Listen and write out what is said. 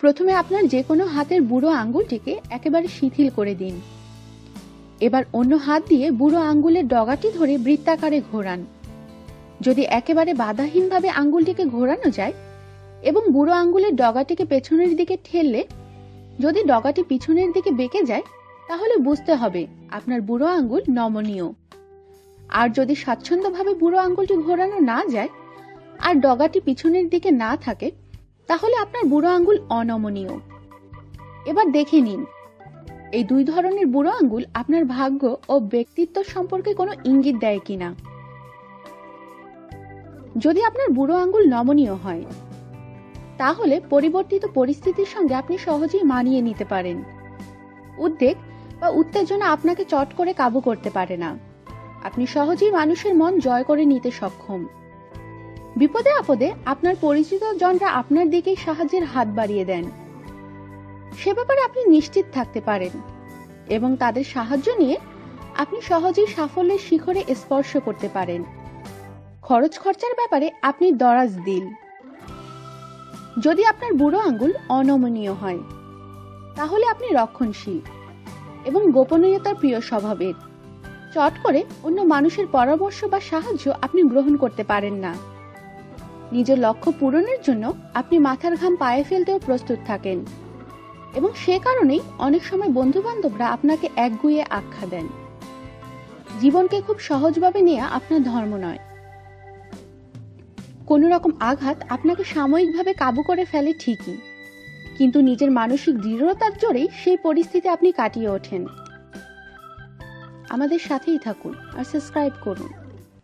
প্রথমে আপনার যে কোনো হাতের বুড়ো আঙ্গুলটিকে একেবারে শিথিল করে দিন। এবার অন্য হাত দিয়ে বুড়ো আঙ্গুলের ডগাটি ধরে বৃত্তাকারে ঘোরান। যদি একেবারে বাধাহীনভাবে আঙ্গুলটিকে ঘোরানো যায় এবং বুড়ো আঙ্গুলের ডগাটিকে পেছনের দিকে ঠেললে, যদি ডগাটি পিছনের দিকে বেঁকে যায়, তাহলে বুঝতে হবে আপনার বুড়ো আঙ্গুল নমনীয়। আর যদি স্বাচ্ছন্দ্যভাবে বুড়ো আঙ্গুলটি ঘোরানো না যায়, আর ডগাটি পিছনের দিকে না থাকে তাহলে আপনার বুড়ো আঙ্গুল অনমনীয়। এবার দেখে নিন, এই দুই ধরনের বুড়ো আঙ্গুল আপনার ভাগ্য ও ব্যক্তিত্ব সম্পর্কে কোনো ইঙ্গিত দেয় কিনা? যদি আপনার বুড়ো আঙ্গুল নমনীয় হয়, তাহলে পরিবর্তিত পরিস্থিতির সঙ্গে আপনি সহজেই মানিয়ে নিতে পারেন। উদ্বেগ বা উত্তেজনা আপনাকে চট করে কাবু করতে পারে না। আপনি সহজেই মানুষের মন জয় করে নিতে সক্ষম। বিপদে আপদে আপনার পরিচিত জনরা আপনার দিকেই সাহায্যের হাত বাড়িয়ে দেন। সে ব্যাপারে আপনি নিশ্চিত থাকতে পারেন এবং তাদের সাহায্য নিয়ে আপনি সহজেই সাফল্যের শিখরে স্পর্শ করতে পারেন। খরচ খরচার ব্যাপারে আপনি দরাজ দিল। যদি আপনার বুড়ো আঙ্গুল অনমনীয় হয়, তাহলে আপনি রক্ষণশীল এবং গোপনীয়তার প্রিয় স্বভাবের। চট করে অন্য মানুষের পরামর্শ বা সাহায্য আপনি গ্রহণ করতে পারেন না। নিজের লক্ষ্য পূরণের জন্য আপনি মাথার ঘাম পায়ে ফেলতেও প্রস্তুত থাকেন। এবং সে কারণেই অনেক সময় বন্ধু বান্ধবরা আপনাকে একগুয়ে আখ্যা দেন। জীবনকে খুব সহজভাবে নেওয়া আপনার ধর্ম নয়। কোনো রকম আঘাত আপনাকে সাময়িকভাবে কাবু করে ফেলে ঠিকই। কিন্তু নিজের মানসিক দৃঢ়তার জোরেই সেই পরিস্থিতি আপনি কাটিয়ে ওঠেন। আমাদের সাথেই থাকুন আর সাবস্ক্রাইব করুন।